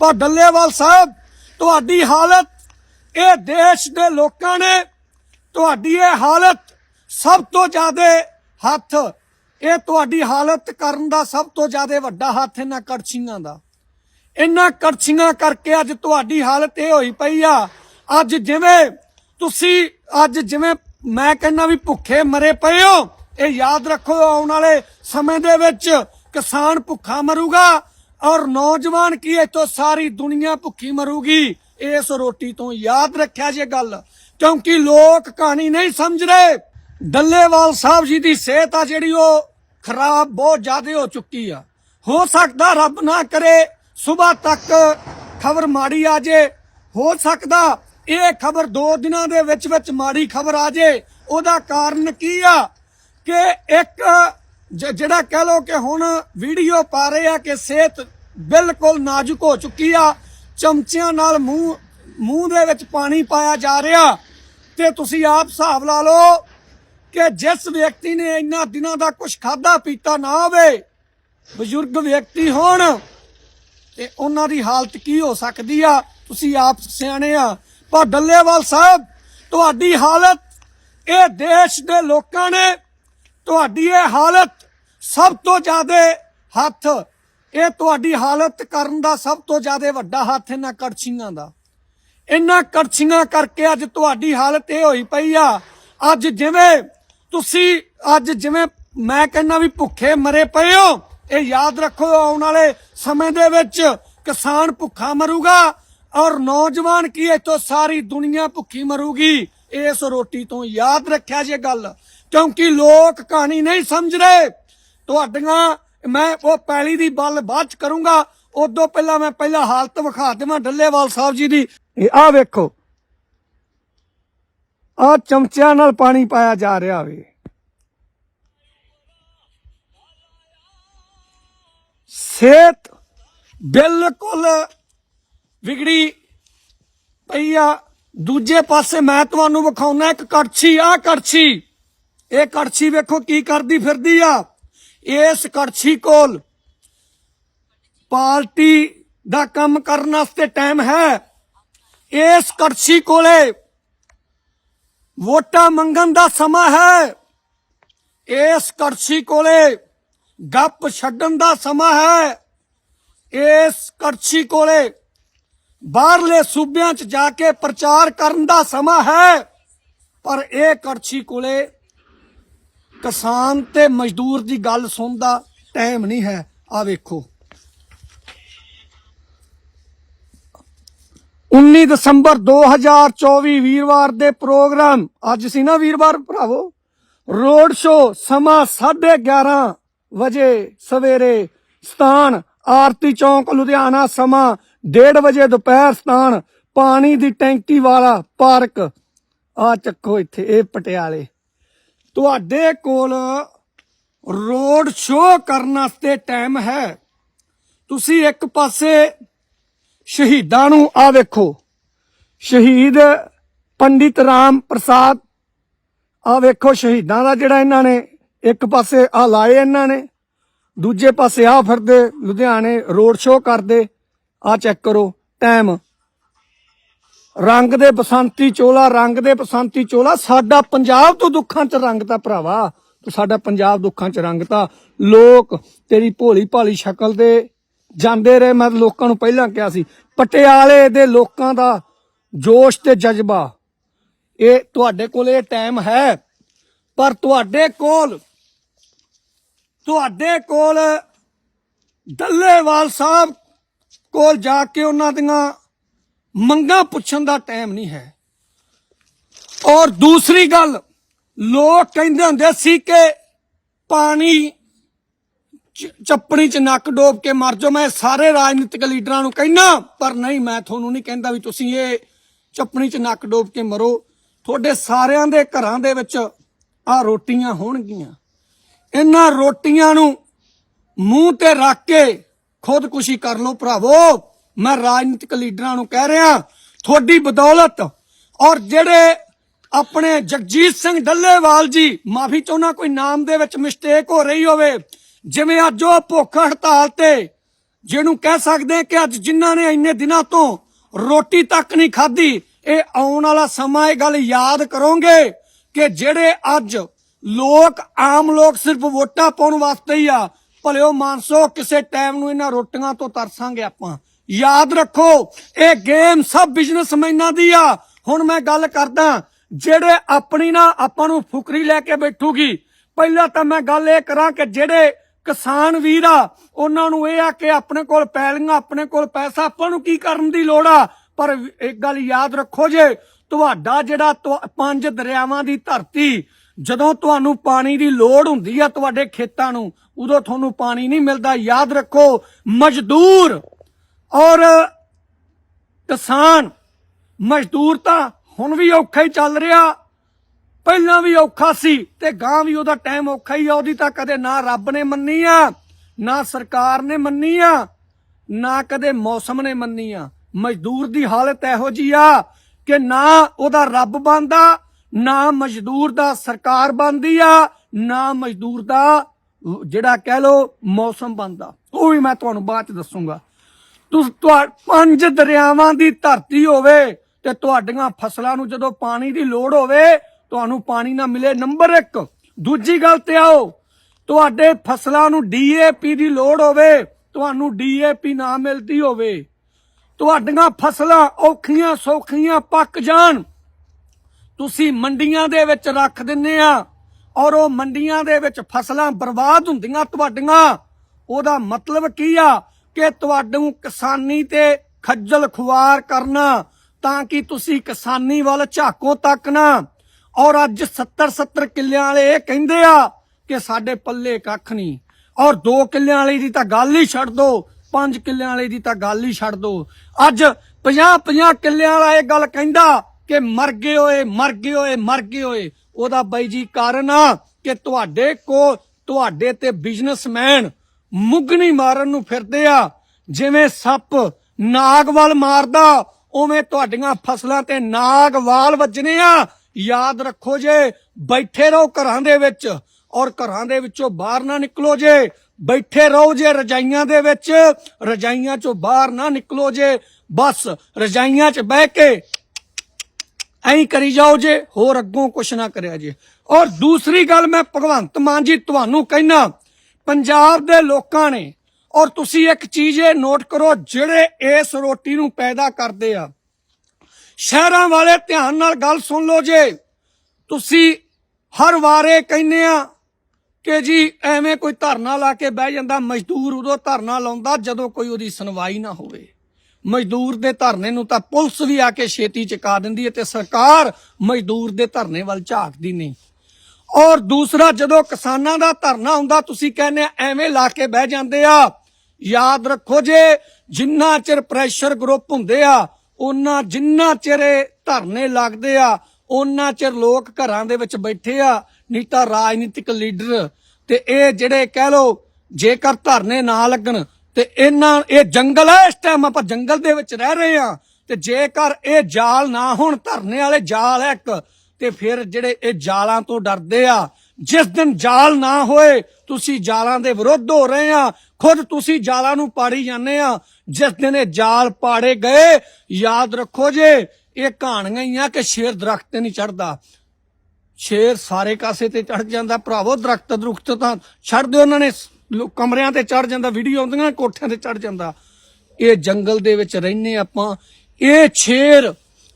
ਪਰ ਡੱਲੇਵਾਲ ਸਾਹਿਬ, ਤੁਹਾਡੀ ਹਾਲਤ, ਇਹ ਦੇਸ਼ ਦੇ ਲੋਕਾਂ ਨੇ, ਤੁਹਾਡੀ ਇਹ ਹਾਲਤ ਸਭ ਤੋਂ ਜ਼ਿਆਦਾ ਹੱਥ, ਇਹ ਤੁਹਾਡੀ ਹਾਲਤ ਕਰਨ ਦਾ ਸਭ ਤੋਂ ਜ਼ਿਆਦਾ ਵੱਡਾ ਹੱਥ ਇਹਨਾਂ ਕੜਛੀਆਂ ਦਾ। ਇਹਨਾਂ ਕੜਛੀਆਂ ਕਰਕੇ ਅੱਜ ਤੁਹਾਡੀ ਹਾਲਤ ਇਹ ਹੋਈ ਪਈ ਆ। ਅੱਜ ਜਿਵੇਂ ਤੁਸੀਂ, ਅੱਜ ਜਿਵੇਂ ਮੈਂ ਕਹਿੰਦਾ ਵੀ ਭੁੱਖੇ ਮਰੇ ਪਏ ਹੋ, ਇਹ ਯਾਦ ਰੱਖੋ ਆਉਣ ਵਾਲੇ ਸਮੇਂ ਦੇ ਵਿੱਚ ਕਿਸਾਨ ਭੁੱਖਾ ਮਰੂਗਾ ਔਰ ਨੌਜਵਾਨ ਕੀ ਇੱਥੋਂ ਸਾਰੀ ਦੁਨੀਆ ਭੁੱਖੀ ਮਰੂਗੀ। ਇਸ ਰੋਟੀ ਤੋਂ ਯਾਦ ਰੱਖਿਆ ਜੇ ਗੱਲ, ਕਿਉਂਕਿ ਲੋਕ ਕਹਾਣੀ ਨਹੀਂ ਸਮਝ ਰਹੇ ਡੱਲੇਵਾਲ ਸਾਹਿਬ ਜੀ ਦੀ ਸਿਹਤ ਆ ਜਿਹੜੀ, ਉਹ ਖਰਾਬ ਬਹੁਤ ਜ਼ਿਆਦਾ ਹੋ ਚੁੱਕੀ ਆ। ਹੋ ਸਕਦਾ ਰੱਬ ਨਾ ਕਰੇ ਸਵੇਰ ਤੱਕ ਖਬਰ ਮਾੜੀ ਆ ਜੇ। ਹੋ ਸਕਦਾ ਇਹ ਖਬਰ 2 ਦਿਨਾਂ ਦੇ ਵਿੱਚ ਵਿੱਚ ਮਾੜੀ ਖਬਰ ਆ ਜੇ। ਉਹਦਾ ਕਾਰਨ ਕੀ ਆ? ਕਿ ਇੱਕ ਜਿਹੜਾ ਕਹਿ ਲੋ ਕਿ ਹੁਣ ਵੀਡੀਓ ਪਾ ਰਹੇ ਆ ਕਿ ਸਿਹਤ ਬਿਲਕੁਲ ਨਾਜ਼ੁਕ ਹੋ ਚੁੱਕੀ ਆ। ਚਮਚਿਆਂ ਨਾਲ ਮੂੰਹ ਮੂੰਹ ਦੇ ਵਿੱਚ ਪਾਣੀ ਪਾਇਆ ਜਾ ਰਿਹਾ। ਤੇ ਤੁਸੀਂ ਆਪ ਹਿਸਾਬ ਲਾ ਲਓ ਕਿ ਜਿਸ ਵਿਅਕਤੀ ਨੇ ਇੰਨਾ ਦਿਨਾਂ ਦਾ ਕੁਝ ਖਾਦਾ ਪੀਤਾ ਨਾ ਹੋਵੇ, ਬਜ਼ੁਰਗ ਵਿਅਕਤੀ ਹੋਣ, ਤੇ ਉਹਨਾਂ ਦੀ ਹਾਲਤ ਕੀ ਹੋ ਸਕਦੀ ਆ? ਤੁਸੀਂ ਆਪ ਸਿਆਣੇ ਆ। ਪਰ ਡੱਲੇਵਾਲ ਸਾਹਿਬ, ਤੁਹਾਡੀ ਹਾਲਤ, ਇਹ ਦੇਸ਼ ਦੇ ਲੋਕਾਂ ਨੇ, ਤੁਹਾਡੀ ਇਹ ਹਾਲਤ ਸਭ ਤੋਂ ਜ਼ਿਆਦਾ ਹੱਥ ਇਹ ਤੁਹਾਡੀ ਹਾਲਤ ਕਰਨ ਦਾ ਸਭ ਤੋਂ ਜ਼ਿਆਦਾ ਵੱਡਾ ਹੱਥ ਇਹਨਾਂ ਕੜਛੀਆਂ ਦਾ। ਇਹਨਾਂ ਕੜਛੀਆਂ ਕਰਕੇ ਅੱਜ ਤੁਹਾਡੀ ਹਾਲਤ ਇਹ ਹੋਈ ਪਈ ਆ। ਅੱਜ ਜਿਵੇਂ ਤੁਸੀਂ, ਅੱਜ ਜਿਵੇਂ ਮੈਂ ਕਹਿੰਦਾ ਵੀ ਭੁੱਖੇ ਮਰੇ ਪਏ ਹੋ, ਇਹ ਯਾਦ ਰੱਖੋ ਆਉਣ ਵਾਲੇ ਸਮੇਂ ਦੇ ਵਿੱਚ ਕਿਸਾਨ ਭੁੱਖਾ ਮਰੂਗਾ ਔਰ ਨੌਜਵਾਨ ਕੀ ਇੱਥੋਂ ਸਾਰੀ ਦੁਨੀਆ ਭੁੱਖੀ ਮਰੂਗੀ। ਇਸ ਰੋਟੀ ਤੋਂ ਯਾਦ ਰੱਖਿਆ ਜੇ ਗੱਲ, ਕਿਉਂਕਿ ਲੋਕ ਕਹਾਣੀ ਨਹੀਂ ਸਮਝ ਰਹੇ ਤੁਹਾਡੀਆਂ ਮੈਂ ਉਹ ਪੈਲੀ ਦੀ ਗੱਲ ਬਾਅਦ ਚ ਕਰੂੰਗਾ। ਉਦੋਂ ਪਹਿਲਾਂ ਮੈਂ ਪਹਿਲਾਂ ਹਾਲਤ ਵਿਖਾ ਦੇਵਾਂ ਡੱਲੇਵਾਲ ਸਾਹਿਬ ਜੀ ਦੀ। ਆਹ ਵੇਖੋ। ਆ ਚਮਚਿਆਂ ਨਾਲ ਪਾਣੀ ਪਾਇਆ ਜਾ ਰਿਹਾ ਵੇ। ਸਿਹਤ ਬਿਲਕੁਲ ਵਿਗੜੀ ਪਈ ਆ। ਦੂਜੇ ਪਾਸੇ ਮੈਂ ਤੁਹਾਨੂੰ ਵਿਖਾਉਣਾ ਇੱਕ ਕੜਛੀ ਆ ਕੜਛੀ। ਇਹ ਕੜਛੀ ਵੇਖੋ ਕੀ ਕਰਦੀ ਫਿਰਦੀ ਆ। ਇਸ ਕੜਛੀ ਕੋਲ ਪਾਰਟੀ ਦਾ ਕੰਮ ਕਰਨ ਵਾਸਤੇ ਟਾਈਮ ਹੈ। ਇਸ ਕੜਛੀ ਕੋਲੇ ਵੋਟਾਂ ਮੰਗਣ ਦਾ ਸਮਾਂ ਹੈ। ਇਸ ਕੜਛੀ ਕੋਲੇ ਗੱਪ ਛੱਡਣ ਦਾ ਸਮਾਂ ਹੈ। ਇਸ ਕੜਛੀ ਕੋਲੇ ਬਾਹਰਲੇ ਸੂਬਿਆਂ 'ਚ ਜਾ ਕੇ ਪ੍ਰਚਾਰ ਕਰਨ ਦਾ ਸਮਾਂ ਹੈ। ਪਰ ਇਹ ਕੜਛੀ ਕੋਲੇ ਕਿਸਾਨ ਤੇ ਮਜ਼ਦੂਰ ਦੀ ਗੱਲ ਸੁਣਦਾ ਟਾਈਮ ਨਹੀਂ ਹੈ। ਆ ਵੇਖੋ। 19 ਦਸੰਬਰ 2024 ਵੀਰਵਾਰ ਦੇ ਪ੍ਰੋਗਰਾਮ। ਅੱਜ ਸੀ ਨਾ ਵੀਰਵਾਰ, ਭਰਾਵੋ? ਰੋਡ ਸ਼ੋ ਸਮਾਂ 11:30 ਵਜੇ ਸਵੇਰੇ ਸਥਾਨ, ਆਰਤੀ ਚੌਂਕ, ਲੁਧਿਆਣਾ ਸਮਾਂ 1:30 ਵਜੇ ਦੁਪਹਿਰ ਸਥਾਨ, ਪਾਣੀ ਦੀ ਟੈਂਕੀ ਵਾਲਾ ਪਾਰਕ। ਆ ਚੱਕੋ ਇੱਥੇ, ਇਹ ਪਟਿਆਲੇ। ਤੁਹਾਡੇ ਕੋਲ ਰੋਡ ਸ਼ੋਅ ਕਰਨ ਵਾਸਤੇ ਟਾਈਮ ਹੈ। ਤੁਸੀਂ ਇੱਕ ਪਾਸੇ ਸ਼ਹੀਦਾਂ ਨੂੰ ਆ ਵੇਖੋ। ਸ਼ਹੀਦ ਪੰਡਿਤ ਰਾਮ ਪ੍ਰਸਾਦ, ਆ ਵੇਖੋ ਸ਼ਹੀਦਾਂ ਦਾ ਜਿਹੜਾ ਇਹਨਾਂ ਨੇ ਇੱਕ ਪਾਸੇ ਆ ਲਾਏ ਇਹਨਾਂ ਨੇ, ਦੂਜੇ ਪਾਸੇ ਆ ਫਿਰਦੇ, ਲੁਧਿਆਣੇ ਰੋਡ ਸ਼ੋਅ ਕਰਦੇ, ਆ ਚੈੱਕ ਕਰੋ, ਟਾਈਮ ਰੰਗ ਦੇ ਬਸੰਤੀ ਚੋਲਾ, ਰੰਗ ਦੇ ਬਸੰਤੀ ਚੋਲਾ, ਸਾਡਾ ਪੰਜਾਬ ਤੋਂ ਦੁੱਖਾਂ ਚ ਰੰਗਤਾ ਭਰਾਵਾ, ਤੂੰ ਸਾਡਾ ਪੰਜਾਬ ਦੁੱਖਾਂ ਚ ਰੰਗਤਾ ਲੋਕ ਤੇਰੀ ਭੋਲੀ ਭਾਲੀ ਸ਼ਕਲ ਦੇ ਜਾਂਦੇ ਰਹੇ, ਮੈਂ ਲੋਕਾਂ ਨੂੰ ਪਹਿਲਾਂ ਕਿਹਾ ਸੀ। ਪਟਿਆਲੇ ਦੇ ਲੋਕਾਂ ਦਾ ਜੋਸ਼ ਤੇ ਜਜ਼ਬਾ, ਇਹ ਤੁਹਾਡੇ ਕੋਲ ਇਹ ਟਾਈਮ ਹੈ, ਪਰ ਤੁਹਾਡੇ ਕੋਲ ਤੁਹਾਡੇ ਕੋਲ ਡੱਲੇਵਾਲ ਸਾਹਿਬ ਕੋਲ ਜਾ ਕੇ ਉਹਨਾਂ ਦੀਆਂ ਮੰਗਾਂ ਪੁੱਛਣ ਦਾ ਟਾਈਮ ਨਹੀਂ ਹੈ। ਔਰ ਦੂਸਰੀ ਗੱਲ, ਲੋਕ ਕਹਿੰਦੇ ਹੁੰਦੇ ਸੀ ਕਿ ਪਾਣੀ ਚ- ਚੱਪਣੀ ਚ ਨੱਕ ਡੋਬ ਕੇ ਮਰ ਜਾਓ। ਮੈਂ ਸਾਰੇ ਰਾਜਨੀਤਿਕ ਲੀਡਰਾਂ ਨੂੰ ਕਹਿਣਾ ਪਰ ਨਹੀਂ, ਮੈਂ ਤੁਹਾਨੂੰ ਨਹੀਂ ਕਹਿੰਦਾ ਵੀ ਤੁਸੀਂ ਇਹ ਚੱਪਣੀ ਚ ਨੱਕ ਡੋਬ ਕੇ ਮਰੋ। ਤੁਹਾਡੇ ਸਾਰਿਆਂ ਦੇ ਘਰਾਂ ਦੇ ਵਿੱਚ ਆ ਰੋਟੀਆਂ ਹੋਣਗੀਆਂ। ਇਹਨਾਂ ਰੋਟੀਆਂ ਨੂੰ ਮੂੰਹ ਤੇ ਰੱਖ ਕੇ ਖੁਦਕੁਸ਼ੀ ਕਰ ਲਓ ਭਰਾਵੋ। ਮੈਂ ਰਾਜਨੀਤਿਕ ਲੀਡਰਾਂ ਨੂੰ ਕਹਿ ਰਿਹਾ, ਤੁਹਾਡੀ ਬਦੌਲਤ ਔਰ ਜਿਹੜੇ ਆਪਣੇ ਜਗਜੀਤ ਸਿੰਘ ਡੱਲੇਵਾਲ ਜੀ, ਮਾਫੀ ਚਾਹੁੰਦਾ ਕੋਈ ਨਾਮ ਦੇ ਵਿੱਚ ਮਿਸਟੇਕ ਹੋ ਰਹੀ ਹੋਵੇ, ਜਿਵੇਂ ਅੱਜ ਉਹ ਭੁੱਖ ਹੜਤਾਲ ਤੇ, ਜਿਹਨੂੰ ਕਹਿ ਸਕਦੇ ਕਿ ਅੱਜ ਜਿਨ੍ਹਾਂ ਨੇ ਇੰਨੇ ਦਿਨਾਂ ਤੋਂ ਰੋਟੀ ਤੱਕ ਨਹੀਂ ਖਾਧੀ, ਇਹ ਆਉਣ ਵਾਲਾ ਸਮਾਂ, ਇਹ ਗੱਲ ਯਾਦ ਕਰੋਗੇ ਕਿ ਜਿਹੜੇ ਅੱਜ ਲੋਕ, ਆਮ ਲੋਕ ਸਿਰਫ ਵੋਟਾਂ ਪਾਉਣ ਵਾਸਤੇ ਹੀ ਆ, ਭਲਿਓ ਮਾਨਸੋ, ਕਿਸੇ ਟਾਈਮ ਨੂੰ ਇਹਨਾਂ ਰੋਟੀਆਂ ਤੋਂ ਤਰਸਾਂਗੇ ਆਪਾਂ। ਯਾਦ ਰੱਖੋ, ਇਹ ਗੇਮ ਸਭ ਬਿਜ਼ਨਸਮੈਨਾਂ ਦੀ ਆ। ਹੁਣ ਮੈਂ ਗੱਲ ਕਰਦਾ, ਜਿਹੜੇ ਆਪਣੀ ਨਾ ਆਪਾਂ ਨੂੰ ਫੁਕਰੀ ਲੈ ਕੇ ਬੈਠੂਗੀ, ਪਹਿਲਾਂ ਤਾਂ ਮੈਂ ਗੱਲ ਇਹ ਕਰਾਂ ਕਿ ਜਿਹੜੇ ਕਿਸਾਨ ਵੀਰ ਆ, ਉਹਨਾਂ ਨੂੰ ਇਹ ਆ ਕਿ ਆਪਣੇ ਕੋਲ ਪੈਲੀਆਂ, ਆਪਣੇ ਕੋਲ ਪੈਸਾ, ਆਪਾਂ ਨੂੰ ਕੀ ਕਰਨ ਦੀ ਲੋੜ ਆ? ਪਰ ਇੱਕ ਗੱਲ ਯਾਦ ਰੱਖੋ ਜੇ, ਤੁਹਾਡਾ ਜਿਹੜਾ ਪੰਜ ਦਰਿਆਵਾਂ ਦੀ ਧਰਤੀ, ਜਦੋਂ ਤੁਹਾਨੂੰ ਪਾਣੀ ਦੀ ਲੋੜ ਹੁੰਦੀ ਆ ਤੁਹਾਡੇ ਖੇਤਾਂ ਨੂੰ, ਉਦੋਂ ਤੁਹਾਨੂੰ ਪਾਣੀ ਨਹੀਂ ਮਿਲਦਾ। ਯਾਦ ਰੱਖੋ, ਮਜ਼ਦੂਰ ਔਰ ਕਿਸਾਨ ਮਜ਼ਦੂਰ ਤਾਂ ਹੁਣ ਵੀ ਔਖਾ ਹੀ ਚੱਲ ਰਿਹਾ। ਪਹਿਲਾਂ ਵੀ ਔਖਾ ਸੀ ਤੇ ਗਾਂ ਵੀ ਉਹਦਾ ਟਾਈਮ ਔਖਾ ਹੀ ਆ, ਉਹਦੀ ਤਾਂ ਕਦੇ ਨਾ ਰੱਬ ਨੇ ਮੰਨੀ ਆ, ਨਾ ਸਰਕਾਰ ਨੇ ਮੰਨੀ ਆ, ਨਾ ਕਦੇ ਮੌਸਮ ਨੇ ਮੰਨੀ ਆ। ਮਜ਼ਦੂਰ ਦੀ ਹਾਲਤ ਇਹੋ ਜੀ ਆ ਕਿ ਨਾ ਉਹਦਾ ਰੱਬ ਬੰਦਾ ਨਾ ਮਜ਼ਦੂਰ ਦਾ ਸਰਕਾਰ ਬੰਦੀ ਆ, ਨਾ ਮਜ਼ਦੂਰ ਦਾ ਜਿਹੜਾ ਕਹਿ ਲੋ ਮੌਸਮ ਬੰਦਾ ਉਹ ਵੀ ਮੈਂ ਤੁਹਾਨੂੰ ਬਾਅਦ ਚ ਦੱਸੂਗਾ। ਤੁਹਾ, ਪੰਜ ਦਰਿਆਵਾਂ ਦੀ ਧਰਤੀ ਹੋਵੇ ਤੇ ਤੁਹਾਡੀਆਂ ਫਸਲਾਂ ਨੂੰ ਜਦੋਂ ਪਾਣੀ ਦੀ ਲੋੜ ਹੋਵੇ, ਤੁਹਾਨੂੰ ਪਾਣੀ ਨਾ ਮਿਲੇ। ਨੰਬਰ 1 ਦੂਜੀ ਗੱਲ ਤੇ ਆਓ। ਤੁਹਾਡੇ ਫਸਲਾਂ ਨੂੰ ਡੀਏਪੀ ਦੀ ਲੋੜ ਹੋਵੇ, ਤੁਹਾਨੂੰ ਡੀਏਪੀ ਨਾ ਮਿਲਦੀ ਹੋਵੇ। ਤੁਹਾਡੀਆਂ ਫਸਲਾਂ ਔਖੀਆਂ ਸੌਖੀਆਂ ਪੱਕ ਜਾਣ। ਤੁਸੀਂ ਮੰਡੀਆਂ ਦੇ ਵਿੱਚ ਰੱਖ ਦਿੰਨੇ ਆ ਔਰ ਉਹ ਮੰਡੀਆਂ ਦੇ ਵਿੱਚ ਫਸਲਾਂ ਬਰਬਾਦ ਹੁੰਦੀਆਂ ਤੁਹਾਡੀਆਂ। ਉਹਦਾ ਮਤਲਬ ਕੀ ਆ? ਕਿ ਤੁਹਾਨੂੰ ਕਿਸਾਨੀ ਤੇ ਖੱਜਲ ਖੁਆਰ ਕਰਨਾ, ਤਾਂ ਕਿ ਤੁਸੀਂ ਕਿਸਾਨੀ ਵੱਲ ਝਾਕੋ ਤੱਕ ਨਾ। ਔਰ ਅੱਜ 70 70 ਕਿੱਲਿਆਂ ਵਾਲੇ ਇਹ ਕਹਿੰਦੇ ਆ ਕਿ ਸਾਡੇ ਪੱਲੇ ਕੱਖ ਨਹੀਂ। ਔਰ 2 ਕਿੱਲਿਆਂ ਵਾਲੀ ਦੀ ਤਾਂ ਗੱਲ ਹੀ ਛੱਡ ਦੋ 5 ਕਿੱਲਿਆਂ ਵਾਲੇ ਦੀ ਤਾਂ ਗੱਲ ਹੀ ਛੱਡ ਦੋ। ਅੱਜ 50 50 ਕਿੱਲਿਆਂ ਵਾਲਾ ਇਹ ਗੱਲ ਕਹਿੰਦਾ ਕਿ ਮਰ ਗਏ ਹੋਏ ਮਰ ਗਏ ਹੋਏ ਮਰ ਗਏ ਹੋਏ ਉਹਦਾ ਬਾਈ ਜੀ ਕਾਰਨ ਆ ਕਿ ਤੁਹਾਡੇ ਕੋ, ਤੁਹਾਡੇ ਤੇ ਬਿਜ਼ਨਸਮੈਨ ਮੁਗਨੀ ਮਾਰਨ ਨੂੰ ਫਿਰਦੇ ਆ। ਜਿਵੇਂ ਸੱਪ ਨਾਗਵਾਲ ਮਾਰਦਾ, ਉਵੇਂ ਤੁਹਾਡੀਆਂ ਫਸਲਾਂ ਤੇ ਨਾਗਵਾਲ ਵੱਜਣੇ ਆ। ਯਾਦ ਰੱਖੋ ਜੇ, ਬੈਠੇ ਰਹੋ ਘਰਾਂ ਦੇ ਵਿੱਚ ਔਰ ਘਰਾਂ ਦੇ ਵਿੱਚੋਂ ਬਾਹਰ ਨਾ ਨਿਕਲੋ ਜੇ। ਬੈਠੇ ਰਹੋ ਜੇ ਰਜਾਈਆਂ ਦੇ ਵਿੱਚ, ਰਜਾਈਆਂ ਚੋਂ ਬਾਹਰ ਨਾ ਨਿਕਲੋ ਜੇ। ਬਸ ਰਜਾਈਆਂ 'ਚ ਬਹਿ ਕੇ ਐਂ ਕਰੀ ਜਾਓ ਜੇ, ਹੋਰ ਅੱਗੋਂ ਕੁਛ ਨਾ ਕਰਿਆ ਜੇ। ਔਰ ਦੂਸਰੀ ਗੱਲ ਮੈਂ ਭਗਵੰਤ ਮਾਨ ਜੀ ਤੁਹਾਨੂੰ ਕਹਿਣਾ ਪੰਜਾਬ ਦੇ ਲੋਕਾਂ ਨੇ, ਔਰ ਤੁਸੀਂ ਇੱਕ ਚੀਜ਼ ਇਹ ਨੋਟ ਕਰੋ, ਜਿਹੜੇ ਇਸ ਰੋਟੀ ਨੂੰ ਪੈਦਾ ਕਰਦੇ ਆ। ਸ਼ਹਿਰਾਂ ਵਾਲੇ ਧਿਆਨ ਨਾਲ ਗੱਲ ਸੁਣ ਲਓ ਜੇ। ਤੁਸੀਂ ਹਰ ਵਾਰੇ ਕਹਿੰਦੇ ਆ ਕਿ ਜੀ ਐਵੇਂ ਕੋਈ ਧਰਨਾ ਲਾ ਕੇ ਬਹਿ ਜਾਂਦਾ, ਮਜ਼ਦੂਰ ਉਦੋਂ ਧਰਨਾ ਲਾਉਂਦਾ ਜਦੋਂ ਕੋਈ ਉਹਦੀ ਸੁਣਵਾਈ ਨਾ ਹੋਵੇ। ਮਜ਼ਦੂਰ ਦੇ ਧਰਨੇ ਨੂੰ ਤਾਂ ਪੁਲਿਸ ਵੀ ਆ ਕੇ ਛੇਤੀ ਚੁਕਾ ਦਿੰਦੀ ਹੈ ਤੇ ਸਰਕਾਰ ਮਜ਼ਦੂਰ ਦੇ ਧਰਨੇ ਵੱਲ ਝਾਕਦੀ ਨਹੀਂ। ਔਰ ਦੂਸਰਾ, ਜਦੋਂ ਕਿਸਾਨਾਂ ਦਾ ਧਰਨਾ ਹੁੰਦਾ, ਤੁਸੀਂ ਕਹਿੰਦੇ ਐਵੇਂ ਲਾ ਕੇ ਬਹਿ ਜਾਂਦੇ ਆ। ਯਾਦ ਰੱਖੋ ਜੇ, ਜਿੰਨਾ ਚਿਰ ਪ੍ਰੈਸ਼ਰ ਗਰੁੱਪ ਹੁੰਦੇ ਆ ਉਹਨਾਂ ਜਿੰਨਾ ਚਿਰ ਧਰਨੇ ਲੱਗਦੇ ਆ ਉਹਨਾਂ ਚਿਰ ਲੋਕ ਘਰਾਂ ਦੇ ਵਿੱਚ ਬੈਠੇ ਆ, ਨਹੀਂ ਤਾਂ ਰਾਜਨੀਤਿਕ ਲੀਡਰ ਤੇ ਇਹ ਜਿਹੜੇ ਕਹਿ ਲੋ ਜੇਕਰ ਧਰਨੇ ਨਾ ਲੱਗਣ, ਤੇ ਇਹਨਾਂ, ਇਹ ਜੰਗਲ ਹੈ ਇਸ ਟਾਈਮ ਆਪਾਂ ਜੰਗਲ ਦੇ ਵਿੱਚ ਰਹਿ ਰਹੇ ਆ, ਤੇ ਜੇਕਰ ਇਹ ਜਾਲ ਨਾ ਹੋਣ, ਧਰਨੇ ਵਾਲੇ ਜਾਲ ਹੈ ਇੱਕ ਤੇ ਫਿਰ ਜਿਹੜੇ ਇਹ ਜਾਲਾਂ ਤੋਂ ਡਰਦੇ ਆ, ਜਿਸ ਦਿਨ ਜਾਲ ਨਾ ਹੋਏ, ਤੁਸੀਂ ਜਾਲਾਂ ਦੇ ਵਿਰੁੱਧ ਹੋ ਰਹੇ ਆ, ਖੁਦ ਤੁਸੀਂ ਜਾਲਾਂ ਨੂੰ ਪਾੜੀ ਜਾਂਦੇ ਆ, ਜਿਸ ਦਿਨ ਇਹ ਜਾਲ ਪਾੜੇ ਗਏ, ਯਾਦ ਰੱਖੋ ਜੇ, ਇਹ ਕਹਾਣੀਆਂ ਹੀ ਆ ਕਿ ਸ਼ੇਰ ਦਰਖਤ ਤੇ ਨਹੀਂ ਚੜਦਾ ਸ਼ੇਰ ਸਾਰੇ ਕਾਸੇ ਤੇ ਚੜ ਜਾਂਦਾ, ਭਰਾਵੋ, ਦਰਖਤ ਦਰੁਖਤ ਤਾਂ ਛੱਡ ਦਿਓ ਉਹਨਾਂ ਨੇ ਕਮਰਿਆਂ ਤੇ ਚੜ ਜਾਂਦਾ, ਵੀਡੀਓ ਆਉਂਦੀਆਂ ਕੋਠਿਆਂ ਤੇ ਚੜ ਜਾਂਦਾ। ਇਹ ਜੰਗਲ ਦੇ ਵਿੱਚ ਰਹਿੰਨੇ ਆਪਾਂ, ਇਹ ਸ਼ੇਰ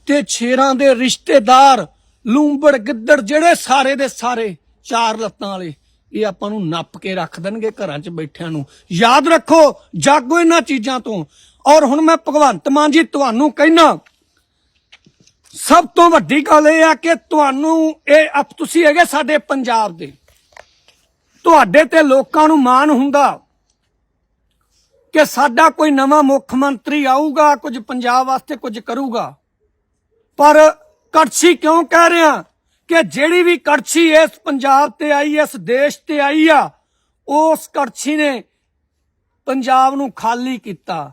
ਤੇ ਸ਼ੇਰਾਂ ਦੇ ਰਿਸ਼ਤੇਦਾਰ ਲੂੰਬੜ ਗਿੱਦੜ ਜਿਹੜੇ ਸਾਰੇ ਦੇ ਸਾਰੇ ਚਾਰ ਲੱਤਾਂ ਵਾਲੇ, ਇਹ ਆਪਾਂ ਨੂੰ ਨੱਪ ਕੇ ਰੱਖ ਦੇਣਗੇ ਘਰਾਂ 'ਚ ਬੈਠਿਆਂ ਨੂੰ। ਯਾਦ ਰੱਖੋ, ਜਾਗੋ ਇਹਨਾਂ ਚੀਜ਼ਾਂ ਤੋਂ। ਔਰ ਹੁਣ ਮੈਂ ਭਗਵੰਤ ਮਾਨ ਜੀ, ਤੁਹਾਨੂੰ ਕਹਿਣਾ ਸਭ ਤੋਂ ਵੱਡੀ ਗੱਲ ਇਹ ਆ ਕਿ ਤੁਹਾਨੂੰ ਇਹ ਅਪ ਤੁਸੀਂ ਹੈਗੇ ਸਾਡੇ ਪੰਜਾਬ ਦੇ। ਤੁਹਾਡੇ ਤੇ ਲੋਕਾਂ ਨੂੰ ਮਾਣ ਹੁੰਦਾ ਕਿ ਸਾਡਾ ਕੋਈ ਨਵਾਂ ਮੁੱਖ ਮੰਤਰੀ ਆਊਗਾ, ਕੁਝ ਪੰਜਾਬ ਵਾਸਤੇ ਕੁਝ ਕਰੂਗਾ। ਪਰ ਕੜਛੀ ਕਿਉਂ ਕਹਿ ਰਿਹਾ? ਕਿ ਜਿਹੜੀ ਵੀ ਕੜਛੀ ਇਸ ਪੰਜਾਬ ਤੇ ਆਈ, ਇਸ ਦੇਸ਼ ਤੇ ਆਈ ਆ, ਉਸ ਕੜਛੀ ਨੇ ਪੰਜਾਬ ਨੂੰ ਖਾਲੀ ਕੀਤਾ।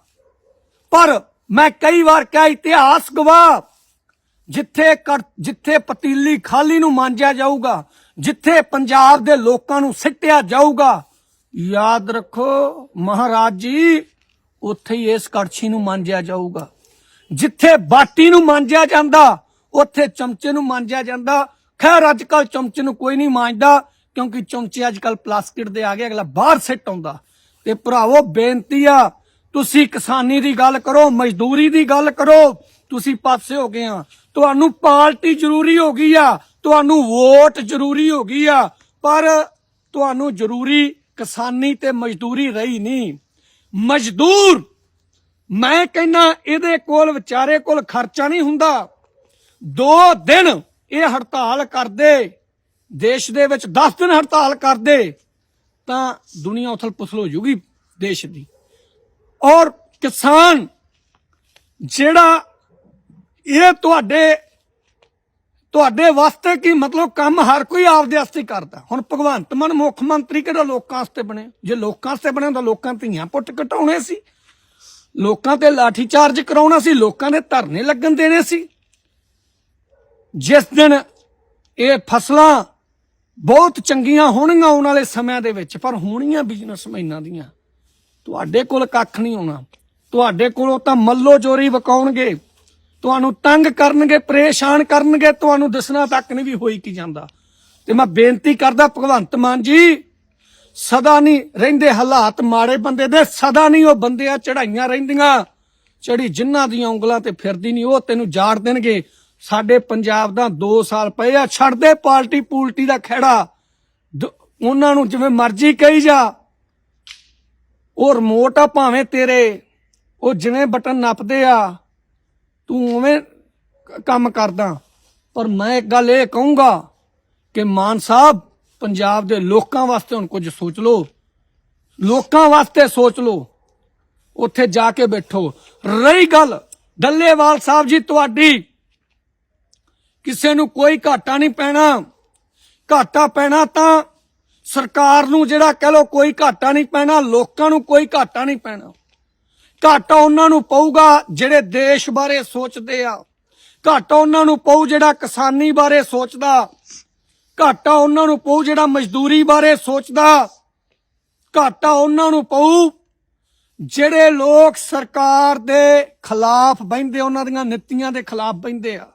ਪਰ ਮੈਂ ਕਈ ਵਾਰ ਕਿਹਾ, ਇਤਿਹਾਸ ਗਵਾਹ, ਜਿੱਥੇ ਜਿੱਥੇ ਪਤੀਲੀ ਖਾਲੀ ਨੂੰ ਮਾਂਜਿਆ ਜਾਊਗਾ, ਜਿੱਥੇ ਪੰਜਾਬ ਦੇ ਲੋਕਾਂ ਨੂੰ ਸਿੱਟਿਆ ਜਾਊਗਾ, ਯਾਦ ਰੱਖੋ ਮਹਾਰਾਜ ਜੀ, ਉੱਥੇ ਹੀ ਇਸ ਕੜਛੀ ਨੂੰ ਮਾਂਜਿਆ ਜਾਊਗਾ। ਜਿੱਥੇ ਬਾਟੀ ਨੂੰ ਮਾਂਜਿਆ ਜਾਂਦਾ ਉੱਥੇ ਚਮਚੇ ਨੂੰ ਮਾਂਜਿਆ ਜਾਂਦਾ। ਖੈਰ ਅੱਜ ਕੱਲ ਚਮਚੇ ਨੂੰ ਕੋਈ ਨਹੀਂ ਮਾਂਜਦਾ, ਕਿਉਂਕਿ ਚਮਚੇ ਅੱਜ ਕੱਲ ਪਲਾਸਟਿਕ ਦੇ ਆ ਗਏ, ਅਗਲਾ ਬਾਹਰ ਸਿੱਟ ਆਉਂਦਾ। ਤੇ ਭਰਾਵੋ, ਬੇਨਤੀ ਆ, ਤੁਸੀਂ ਕਿਸਾਨੀ ਦੀ ਗੱਲ ਕਰੋ, ਮਜ਼ਦੂਰੀ ਦੀ ਗੱਲ ਕਰੋ, ਤੁਸੀਂ ਪਾਸੇ ਹੋ ਗਏ ਆ। ਤੁਹਾਨੂੰ ਪਾਰਟੀ ਜ਼ਰੂਰੀ ਹੋ ਗਈ ਆ, ਤੁਹਾਨੂੰ ਵੋਟ ਜ਼ਰੂਰੀ ਹੋ ਗਈ ਆ, ਪਰ ਤੁਹਾਨੂੰ ਜ਼ਰੂਰੀ ਕਿਸਾਨੀ ਤੇ ਮਜ਼ਦੂਰੀ ਰਹੀ ਨਹੀਂ। ਮਜ਼ਦੂਰ, ਮੈਂ ਕਹਿੰਨਾ ਇਹਦੇ ਕੋਲ ਵਿਚਾਰੇ ਕੋਲ ਖਰਚਾ ਨਹੀਂ ਹੁੰਦਾ। ਦੋ ਦਿਨ ਇਹ ਹੜਤਾਲ ਕਰਦੇ, ਦੇਸ਼ ਦੇ ਵਿੱਚ 10 ਦਿਨ ਹੜਤਾਲ ਕਰਦੇ, ਤਾਂ ਦੁਨੀਆ ਉਥਲ ਪੁਥਲ ਹੋ ਜੂਗੀ ਦੇਸ਼ ਦੀ। ਔਰ ਕਿਸਾਨ ਜਿਹੜਾ ਇਹ ਤੁਹਾਡੇ ਤੁਹਾਡੇ ਵਾਸਤੇ ਕੀ ਮਤਲਬ ਕੰਮ ਹਰ ਕੋਈ ਆਪਦੇ ਵਾਸਤੇ ਕਰਦਾ। ਹੁਣ ਭਗਵੰਤ ਮਾਨ ਮੁੱਖ ਮੰਤਰੀ ਕਿਹੜਾ ਲੋਕਾਂ ਵਾਸਤੇ ਬਣੇ? ਜੇ ਲੋਕਾਂ ਵਾਸਤੇ ਬਣੇ ਤਾਂ ਲੋਕਾਂ ਧੀਆਂ ਪੁੱਟ ਘਟਾਉਣੇ ਸੀ। ਲੋਕਾਂ ਤੇ ਲਾਠੀ ਚਾਰਜ ਕਰਾਉਣਾ ਸੀ, ਲੋਕਾਂ ਦੇ ਧਰਨੇ ਲੱਗਣ ਦੇਣੇ ਸੀ। ਜਿਸ ਦਿਨ ਇਹ ਫਸਲਾਂ ਬਹੁਤ ਚੰਗੀਆਂ ਹੋਣਗੀਆਂ ਆਉਣ ਵਾਲੇ ਸਮਿਆਂ ਦੇ ਵਿੱਚ, ਪਰ ਹੋਣੀਆਂ ਬਿਜ਼ਨਸਮੈਨਾਂ ਦੀਆਂ। ਤੁਹਾਡੇ ਕੋਲ ਕੱਖ ਨਹੀਂ ਹੋਣਾ। ਤੁਹਾਡੇ ਕੋਲੋਂ ਤਾਂ ਮੱਲੋ ਜੋਰੀ ਵਕਾਉਣਗੇ। ਤੁਹਾਨੂੰ ਤੰਗ ਕਰਨਗੇ, ਪਰੇਸ਼ਾਨ ਕਰਨਗੇ, ਤੁਹਾਨੂੰ ਦੱਸਣਾ ਤੱਕ ਨਹੀਂ ਵੀ ਹੋਈ ਕੀ ਜਾਂਦਾ। ਤੇ ਮੈਂ ਬੇਨਤੀ ਕਰਦਾ, ਭਗਵੰਤ ਮਾਨ ਜੀ, ਸਦਾ ਨਹੀਂ ਰਹਿੰਦੇ ਹਾਲਾਤ ਮਾੜੇ ਬੰਦੇ ਦੇ, ਸਦਾ ਨਹੀਂ ਉਹ ਬੰਦਿਆਂ ਚੜਾਈਆਂ ਰਹਿੰਦੀਆਂ। ਚੜੀ ਜਿਨ੍ਹਾਂ ਦੀਆਂ ਉਂਗਲਾਂ ਤੇ ਫਿਰਦੀ ਨਹੀਂ, ਉਹ ਤੈਨੂੰ ਜਾੜ ਦੇਣਗੇ। ਸਾਡੇ ਪੰਜਾਬ ਦਾ 2 ਸਾਲ ਪਏ ਆ, ਛੱਡਦੇ ਪਾਰਟੀ ਪੂਲਟੀ ਦਾ ਖਹਿੜਾ। ਦ- ਉਹਨਾਂ ਨੂੰ ਜਿਵੇਂ ਮਰਜ਼ੀ ਕਹੀ ਜਾ। ਉਹ ਰਿਮੋਟ ਆ ਭਾਵੇਂ ਤੇਰੇ, ਉਹ ਜਿਵੇਂ ਬਟਨ ਨੱਪਦੇ ਆ, ਤੂੰ ਉਵੇਂ ਕੰਮ ਕਰਦਾ। ਪਰ ਮੈਂ ਇੱਕ ਗੱਲ ਇਹ ਕਹੂੰਗਾ ਕਿ ਮਾਨ ਸਾਹਿਬ, ਪੰਜਾਬ ਦੇ ਲੋਕਾਂ ਵਾਸਤੇ ਹੁਣ ਕੁਝ ਸੋਚ ਲਓ। ਲੋਕਾਂ ਵਾਸਤੇ ਸੋਚ ਲਓ। ਉੱਥੇ ਜਾ ਕੇ ਬੈਠੋ। ਰਹੀ ਗੱਲ, ਡੱਲੇਵਾਲ ਸਾਹਿਬ ਜੀ ਤੁਹਾਡੀ। ਕਿਸੇ ਨੂੰ ਕੋਈ ਘਾਟਾ ਨਹੀਂ ਪੈਣਾ। ਘਾਟਾ ਪੈਣਾ ਤਾਂ ਸਰਕਾਰ ਨੂੰ ਜਿਹੜਾ ਕਹ ਲੋ ਕੋਈ ਘਾਟਾ ਨਹੀਂ ਪੈਣਾ, ਲੋਕਾਂ ਨੂੰ ਕੋਈ ਘਾਟਾ ਨਹੀਂ ਪੈਣਾ। ਘਾਟਾ ਉਹਨਾਂ ਨੂੰ ਪਊਗਾ ਜਿਹੜੇ ਦੇਸ਼ ਬਾਰੇ ਸੋਚਦੇ ਆ। ਘਾਟਾ ਉਹਨਾਂ ਨੂੰ ਪਊ ਜਿਹੜਾ ਕਿਸਾਨੀ ਬਾਰੇ ਸੋਚਦਾ। ਘਾਟਾ ਉਹਨਾਂ ਨੂੰ ਪਊ ਜਿਹੜਾ ਮਜ਼ਦੂਰੀ ਬਾਰੇ ਸੋਚਦਾ। ਘਾਟਾ ਉਹਨਾਂ ਨੂੰ ਪਊ ਜਿਹੜੇ ਲੋਕ ਸਰਕਾਰ ਦੇ ਖਿਲਾਫ ਬਹਿੰਦੇ, ਉਹਨਾਂ ਦੀਆਂ ਨੀਤੀਆਂ ਦੇ ਖਿਲਾਫ ਬਹਿੰਦੇ ਆ।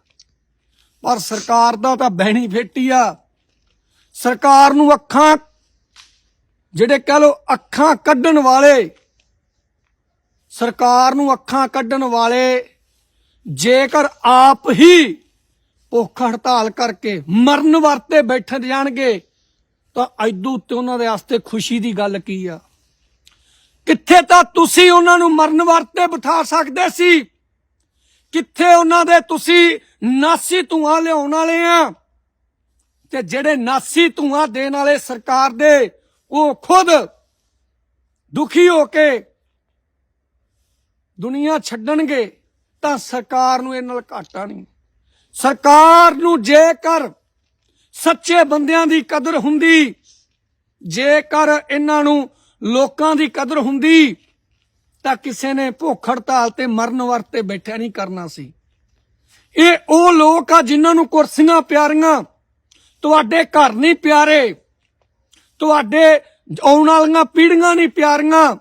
ਪਰ ਸਰਕਾਰ ਦਾ ਤਾਂ ਬੈਨੀਫਿਟ ਹੀ ਆ। ਸਰਕਾਰ ਨੂੰ ਅੱਖਾਂ, ਜਿਹੜੇ ਕਹ ਲੋ ਅੱਖਾਂ ਕੱਢਣ ਵਾਲੇ, ਸਰਕਾਰ ਨੂੰ ਅੱਖਾਂ ਕੱਢਣ ਵਾਲੇ, ਜੇਕਰ ਆਪ ਹੀ ਭੁੱਖ ਹੜਤਾਲ ਕਰਕੇ ਮਰਨ ਵਰਤੇ ਬੈਠੇ ਜਾਣਗੇ, ਤਾਂ ਐਦੂ ਉੱਤੇ ਉਹਨਾਂ ਦੇ ਵਾਸਤੇ ਖੁਸ਼ੀ ਦੀ ਗੱਲ ਕੀ ਆ? ਕਿੱਥੇ ਤਾਂ ਤੁਸੀਂ ਉਹਨਾਂ ਨੂੰ ਮਰਨ ਵਰਤੇ ਬਿਠਾ ਸਕਦੇ ਸੀ? ਕਿੱਥੇ ਉਹਨਾਂ ਦੇ ਤੁਸੀਂ ਨਾਸੀ ਧੂਆਂ ਲਿਆਉਣ ਵਾਲੇ ਆ। ਤੇ ਜਿਹੜੇ ਨਾਸੀ ਧੂਆਂ ਦੇਣ ਵਾਲੇ ਸਰਕਾਰ ਦੇ, ਉਹ ਖੁਦ ਦੁਖੀ ਹੋ ਕੇ ਦੁਨੀਆ ਛੱਡਣਗੇ, ਤਾਂ ਸਰਕਾਰ ਨੂੰ ਇਹ ਨਾਲ ਘਾਟਾ ਨਹੀਂ। ਸਰਕਾਰ ਨੂੰ ਜੇਕਰ ਸੱਚੇ ਬੰਦਿਆਂ ਦੀ ਕਦਰ ਹੁੰਦੀ, ਜੇਕਰ ਇਹਨਾਂ ਨੂੰ ਲੋਕਾਂ ਦੀ ਕਦਰ ਹੁੰਦੀ, ਤਾਂ ਕਿਸੇ ਨੇ ਭੁੱਖ ਹੜਤਾਲ ਤੇ ਮਰਨ ਵਰਤੇ ਬੈਠਿਆ ਨਹੀਂ ਕਰਨਾ ਸੀ। ਇਹ ਉਹ ਲੋਕ ਆ ਜਿਨ੍ਹਾਂ ਨੂੰ ਕੁਰਸੀਆਂ ਪਿਆਰੀਆਂ। ਤੁਹਾਡੇ ਘਰ ਨਹੀਂ ਪਿਆਰੇ। ਤੁਹਾਡੇ ਆਉਣ ਵਾਲੀਆਂ ਪੀੜ੍ਹੀਆਂ ਨਹੀਂ ਪਿਆਰੀਆਂ।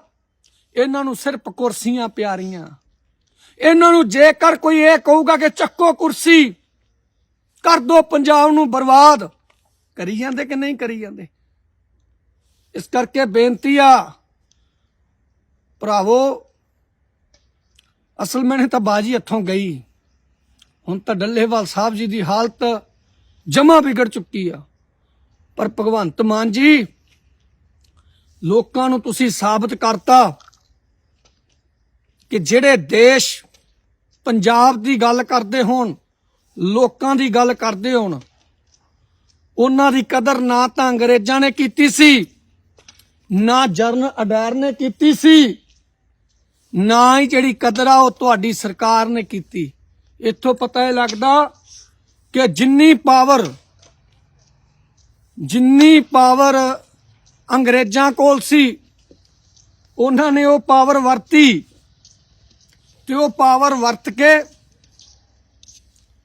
ਇਹਨਾਂ ਨੂੰ ਸਿਰਫ ਕੁਰਸੀਆਂ ਪਿਆਰੀਆਂ। ਇਹਨਾਂ ਨੂੰ ਜੇਕਰ ਕੋਈ ਇਹ ਕਹੂਗਾ ਕਿ ਚੱਕੋ ਕੁਰਸੀ, ਕਰ ਦੋ ਪੰਜਾਬ ਨੂੰ ਬਰਬਾਦ। ਕਰੀ ਜਾਂਦੇ ਕਿ ਨਹੀਂ ਕਰੀ ਜਾਂਦੇ? ਇਸ ਕਰਕੇ ਬੇਨਤੀ ਆ, ਭਰਾਵੋ, ਅਸਲ ਮੈਨੇ ਤਾਂ ਬਾਜੀ ਹੱਥੋਂ ਗਈ। ਹੁਣ ਤਾਂ ਡੱਲੇਵਾਲ ਸਾਹਿਬ ਜੀ ਦੀ ਹਾਲਤ ਜਮਾ ਵਿਗੜ ਚੁੱਕੀ ਆ। ਪਰ ਭਗਵੰਤ ਮਾਨ ਜੀ, ਲੋਕਾਂ ਨੂੰ ਤੁਸੀਂ ਸਾਬਤ ਕਰਤਾ ਕਿ ਜਿਹੜੇ ਦੇਸ਼ ਪੰਜਾਬ ਦੀ ਗੱਲ ਕਰਦੇ ਹੋਣ, ਲੋਕਾਂ ਦੀ ਗੱਲ ਕਰਦੇ ਹੋਣ, ਉਹਨਾਂ ਦੀ ਕਦਰ ਨਾ ਤਾਂ ਅੰਗਰੇਜ਼ਾਂ ਨੇ ਕੀਤੀ ਸੀ, ਨਾ ਜਰਨ ਅਡਾਰ ਨੇ ਕੀਤੀ ਸੀ, ਨਾ ਹੀ ਜਿਹੜੀ ਕਦਰ ਆ ਉਹ ਤੁਹਾਡੀ ਸਰਕਾਰ ਨੇ ਕੀਤੀ। ਇੱਥੋਂ ਪਤਾ ਇਹ ਲੱਗਦਾ ਕਿ ਜਿੰਨੀ ਪਾਵਰ ਜਿੰਨੀ ਪਾਵਰ ਅੰਗਰੇਜ਼ਾਂ ਕੋਲ ਸੀ, ਉਹਨਾਂ ਨੇ ਉਹ ਪਾਵਰ ਵਰਤੀ ਤੇ ਉਹ ਪਾਵਰ ਵਰਤ ਕੇ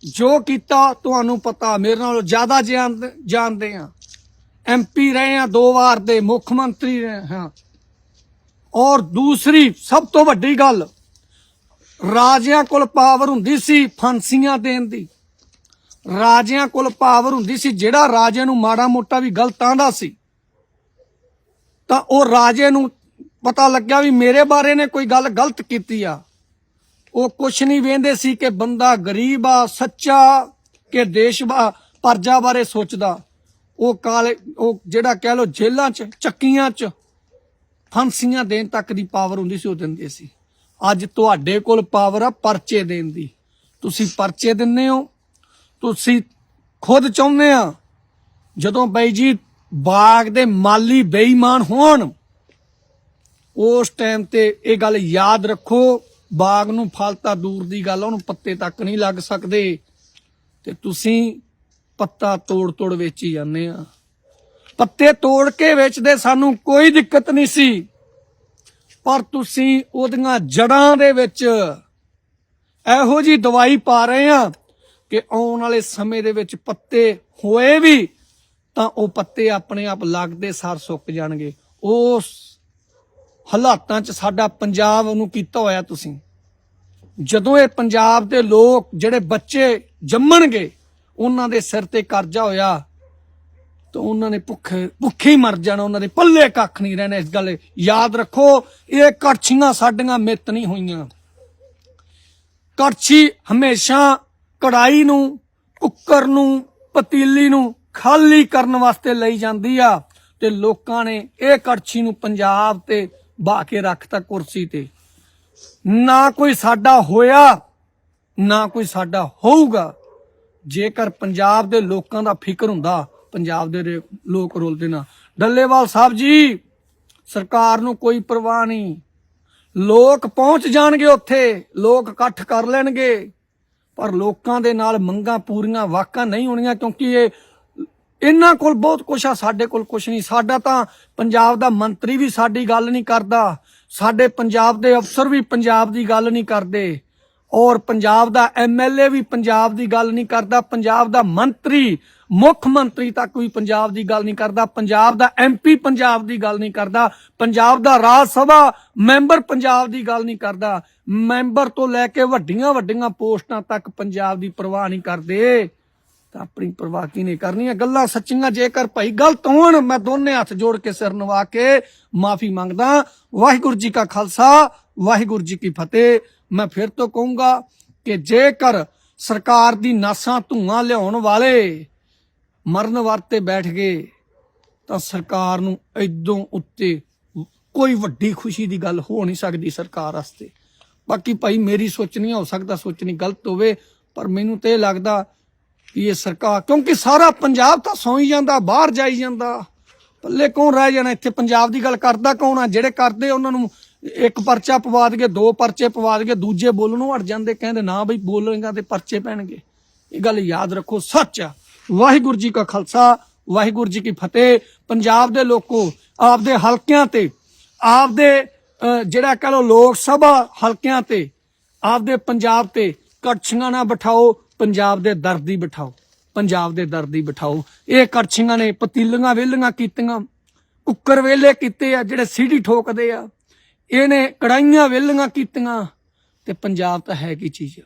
ਜੋ ਕੀਤਾ ਤੁਹਾਨੂੰ ਪਤਾ, ਮੇਰੇ ਨਾਲੋਂ ਜ਼ਿਆਦਾ ਜਾਣ- ਜਾਣਦੇ ਆ। ਐਮਪੀ ਰਹੇ ਆ, ਦੋ ਵਾਰ ਦੇ ਮੁੱਖ ਮੰਤਰੀ ਰਹੇ ਹਾਂ ਔਰ ਦੂਸਰੀ, ਸਭ ਤੋਂ ਵੱਡੀ ਗੱਲ ਰਾਜਿਆਂ ਕੋਲ ਪਾਵਰ ਹੁੰਦੀ ਸੀ ਫਾਂਸੀਆਂ ਦੇਣ ਦੀ। ਰਾਜਿਆਂ ਕੋਲ ਪਾਵਰ ਹੁੰਦੀ ਸੀ, ਜਿਹੜਾ ਰਾਜੇ ਨੂੰ ਮਾੜਾ ਮੋਟਾ ਵੀ ਗਲਤ ਆਂਦਾ ਸੀ। ਤਾਂ ਉਹ ਰਾਜੇ ਨੂੰ ਪਤਾ ਲੱਗਿਆ ਵੀ ਮੇਰੇ ਬਾਰੇ ਨੇ ਕੋਈ ਗੱਲ ਗਲਤ ਕੀਤੀ ਆ। ਉਹ ਕੁਛ ਨਹੀਂ ਵੇਂਦੇ ਸੀ ਕਿ ਬੰਦਾ ਗਰੀਬ ਆ, ਸੱਚਾ ਕਿ ਦੇਸ਼ ਬਾ ਪਰਜਾ ਬਾਰੇ ਸੋਚਦਾ। ਉਹ ਕਾਲੇ, ਉਹ ਜਿਹੜਾ ਕਹਿ ਲੋ ਜੇਲ੍ਹਾਂ 'ਚ, ਚੱਕੀਆਂ 'ਚ ਫਾਂਸੀਆਂ ਦੇਣ ਤੱਕ ਦੀ ਪਾਵਰ ਹੁੰਦੀ ਸੀ, ਉਹ ਦਿੰਦੇ ਸੀ। ਅੱਜ ਤੁਹਾਡੇ ਕੋਲ ਪਾਵਰ ਆ ਪਰਚੇ ਦੇਣ ਦੀ। ਤੁਸੀਂ ਪਰਚੇ ਦਿੰਨੇ ਹੋ। ਤੁਸੀਂ ਖੁਦ ਚਾਹੁੰਦੇ ਆ, ਜਦੋਂ ਬਾਈ ਜੀ ਬਾਗ ਦੇ ਮਾਲੀ ਬੇਈਮਾਨ ਹੋਣ, ਉਸ ਟਾਈਮ ਤੇ ਇਹ ਗੱਲ ਯਾਦ ਰੱਖੋ, ਬਾਗ ਨੂੰ ਫਲ ਦੂਰ ਦੀ ਗੱਲ ਉਹਨੂੰ ਪੱਤੇ ਤੱਕ ਨਹੀਂ ਲੱਗ ਸਕਦੇ। ਤੇ ਤੁਸੀਂ ਪੱਤਾ ਤੋੜ ਤੋੜ ਵੇਚੀ ਜਾਂਦੇ ਆ। ਪੱਤੇ ਤੋੜ ਕੇ ਵੇਚਦੇ ਸਾਨੂੰ ਕੋਈ ਦਿੱਕਤ ਨਹੀਂ ਸੀ। ਪਰ ਤੁਸੀਂ ਉਹਦੀਆਂ ਜੜਾਂ ਦੇ ਵਿੱਚ ਇਹੋ ਜੀ ਦਵਾਈ ਪਾ ਰਹੇ ਆ ਕਿ ਆਉਣ ਵਾਲੇ ਸਮੇਂ ਦੇ ਵਿੱਚ ਪੱਤੇ ਹੋਏ ਵੀ ਤਾਂ ਉਹ ਪੱਤੇ ਆਪਣੇ ਆਪ ਲੱਗਦੇ ਸਾਰ ਸੁੱਕ ਜਾਣਗੇ। ਉਸ ਹਾਲਾਤਾਂ 'ਚ ਸਾਡਾ ਪੰਜਾਬ ਨੂੰ ਕੀਤਾ ਹੋਇਆ ਤੁਸੀਂ। ਜਦੋਂ ਇਹ ਪੰਜਾਬ ਦੇ ਲੋਕ, ਜਿਹੜੇ ਬੱਚੇ ਜੰਮਣਗੇ, ਉਹਨਾਂ ਦੇ ਸਿਰ ਤੇ ਕਰਜ਼ਾ ਹੋਇਆ ਤਾਂ ਉਹਨਾਂ ਨੇ ਭੁੱਖੇ ਭੁੱਖੇ ਹੀ ਮਰ ਜਾਣਾ, ਉਹਨਾਂ ਦੇ ਪੱਲੇ ਕੱਖ ਨਹੀਂ ਰਹਿਣਾ ਇਸ ਗੱਲ ਯਾਦ ਰੱਖੋ, ਇਹ ਕੜਛੀਆਂ ਸਾਡੀਆਂ ਮਿੱਤ ਨਹੀਂ ਹੋਈਆਂ। ਕੜਛੀ ਹਮੇਸ਼ਾ ਕੜਾਈ ਨੂੰ, ਕੁੱਕਰ ਨੂੰ, ਪਤੀਲੀ ਨੂੰ ਖਾਲੀ ਕਰਨ ਵਾਸਤੇ ਲਈ ਜਾਂਦੀ ਆ ਤੇ ਲੋਕਾਂ ਨੇ ਇਹ ਕੜਛੀ ਨੂੰ ਪੰਜਾਬ ਤੇ ਬਾ ਕੇ ਰੱਖਤਾ ਕੁਰਸੀ ਤੇ। ਨਾ ਕੋਈ ਸਾਡਾ ਹੋਇਆ, ਨਾ ਕੋਈ ਸਾਡਾ ਹੋਊਗਾ। ਜੇਕਰ ਪੰਜਾਬ ਦੇ ਲੋਕਾਂ ਦਾ ਫਿਕਰ ਹੁੰਦਾ ਪੰਜਾਬ ਦੇ ਰੇ- ਲੋਕ ਰੋਲਦੇ ਨਾ। ਡੱਲੇਵਾਲ ਸਾਹਿਬ ਜੀ, ਸਰਕਾਰ ਨੂੰ ਕੋਈ ਪਰਵਾਹ ਨਹੀਂ। ਲੋਕ ਪਹੁੰਚ ਜਾਣਗੇ ਉੱਥੇ, ਲੋਕ ਇਕੱਠ ਕਰ ਲੈਣਗੇ। ਪਰ ਲੋਕਾਂ ਦੇ ਨਾਲ ਮੰਗਾਂ ਪੂਰੀਆਂ ਵਾਕਾਂ ਨਹੀਂ ਹੋਣੀਆਂ ਕਿਉਂਕਿ ਇਹ ਇਹਨਾਂ ਕੋਲ ਬਹੁਤ ਕੁਛ ਆ, ਸਾਡੇ ਕੋਲ ਕੁਛ ਨਹੀਂ। ਸਾਡਾ ਤਾਂ ਪੰਜਾਬ ਦਾ ਮੰਤਰੀ ਵੀ ਸਾਡੀ ਗੱਲ ਨਹੀਂ ਕਰਦਾ। ਸਾਡੇ ਪੰਜਾਬ ਦੇ ਅਫਸਰ ਵੀ ਪੰਜਾਬ ਦੀ ਗੱਲ ਨਹੀਂ ਕਰਦੇ। ਔਰ ਪੰਜਾਬ ਦਾ ਐਮਐਲਏ ਵੀ ਪੰਜਾਬ ਦੀ ਗੱਲ ਨਹੀਂ ਕਰਦਾ। ਪੰਜਾਬ ਦਾ ਮੰਤਰੀ ਮੁੱਖ ਮੰਤਰੀ ਤੱਕ ਵੀ ਪੰਜਾਬ ਦੀ ਗੱਲ ਨਹੀਂ ਕਰਦਾ, ਪੰਜਾਬ ਦਾ ਐਮਪੀ ਪੰਜਾਬ ਦੀ ਗੱਲ ਨਹੀਂ ਕਰਦਾ, ਪੰਜਾਬ ਦਾ ਰਾਜ ਸਭਾ ਮੈਂਬਰ ਪੰਜਾਬ ਦੀ ਗੱਲ ਨਹੀਂ ਕਰਦਾ। ਮੈਂਬਰ ਤੋਂ ਲੈ ਕੇ ਵੱਡੀਆਂ ਵੱਡੀਆਂ ਪੋਸਟਾਂ ਤੱਕ ਪੰਜਾਬ ਦੀ ਪਰਵਾਹ ਨਹੀਂ ਕਰਦੇ। ਤਾਂ ਆਪਣੀ ਪਰਵਾਹ ਕੀ ਨਹੀਂ ਕਰਨੀ ਹੈ? ਗੱਲਾਂ ਸੱਚੀਆਂ ਜੇਕਰ ਭਾਈ ਗਲਤ ਹੋਣ, ਮੈਂ ਦੋਨੇ ਹੱਥ ਜੋੜ ਕੇ ਸਿਰ ਨਵਾ ਕੇ ਮਾਫੀ ਮੰਗਦਾ ਵਾਹਿਗੁਰੂ ਜੀ ਕਾ ਖਾਲਸਾ, ਵਾਹਿਗੁਰੂ ਜੀ ਕੀ ਫਤਿਹ। ਮੈਂ ਫਿਰ ਤੋਂ ਕਹੂੰਗਾ ਕਿ ਜੇਕਰ ਸਰਕਾਰ ਦੀ ਨਾਸਾਂ ਧੂਆਂ ਲਿਆਉਣ ਵਾਲੇ ਮਰਨ ਵਰਤੇ ਬੈਠ ਗਏ ਤਾਂ ਸਰਕਾਰ ਨੂੰ ਇਦੋਂ ਉੱਤੇ ਕੋਈ ਵੱਡੀ ਖੁਸ਼ੀ ਦੀ ਗੱਲ ਹੋ ਨਹੀਂ ਸਕਦੀ ਸਰਕਾਰ ਵਾਸਤੇ। ਬਾਕੀ ਭਾਈ ਮੇਰੀ ਸੋਚ ਨਹੀਂ ਹੋ ਸਕਦਾ ਸੋਚਣੀ ਗਲਤ ਹੋਵੇ, ਪਰ ਮੈਨੂੰ ਤੇ ਇਹ ਲੱਗਦਾ ਕਿ ਇਹ ਸਰਕਾਰ, ਕਿਉਂਕਿ ਸਾਰਾ ਪੰਜਾਬ ਤਾਂ ਸੌਂ ਹੀ ਜਾਂਦਾ, ਬਾਹਰ ਜਾਈ ਜਾਂਦਾ। ਪੱਲੇ ਕੌਣ ਰਹਿ ਜਾਣਾ? ਇੱਥੇ ਪੰਜਾਬ ਦੀ ਗੱਲ ਕਰਦਾ ਕੌਣ ਆ? ਜਿਹੜੇ ਕਰਦੇ ਉਹਨਾਂ ਨੂੰ ਇੱਕ ਪਰਚਾ ਪਵਾ ਦਗੇ ਦੋ ਪਰਚੇ ਪਵਾ ਦਗੇ ਦੂਜੇ ਬੋਲਣੋਂ ਹਟ ਜਾਂਦੇ, ਕਹਿੰਦੇ ਨਾ ਬਈ ਬੋਲੇਗਾ ਤੇ ਪਰਚੇ ਪੈਣਗੇ। ਇਹ ਗੱਲ ਯਾਦ ਰੱਖੋ, ਸੱਚ ਆ। ਵਾਹਿਗੁਰੂ ਜੀ ਕਾ ਖਾਲਸਾ, ਵਾਹਿਗੁਰੂ ਜੀ ਕੀ ਫਤਿਹ। ਪੰਜਾਬ ਦੇ ਲੋਕੋ, ਆਪਦੇ ਹਲਕਿਆਂ ਤੇ, ਆਪਦੇ ਜਿਹੜਾ ਕਹ ਲੋ ਲੋਕ ਸਭਾ ਹਲਕਿਆਂ ਤੇ, ਆਪਦੇ ਪੰਜਾਬ ਤੇ ਕੜਛੀਆਂ ਨਾ ਬਿਠਾਓ, ਪੰਜਾਬ ਦੇ ਦਰਦੀ ਬਿਠਾਓ, ਪੰਜਾਬ ਦੇ ਦਰਦੀ ਬਿਠਾਓ। ਇਹ ਕੜਛੀਆਂ ਨੇ ਪਤੀਲੀਆਂ ਵੇਲੀਆਂ ਕੀਤੀਆਂ, ਕੁੱਕਰ ਵੇਲੇ ਕੀਤੇ ਆ, ਜਿਹੜੇ ਸੀੜੀ ਠੋਕਦੇ ਆ। ਇਹਨੇ ਕੜਾਈਆਂ ਵੇਲੀਆਂ ਕੀਤੀਆਂ, ਤੇ ਪੰਜਾਬ ਤਾਂ ਹੈ ਕੀ ਚੀਜ਼?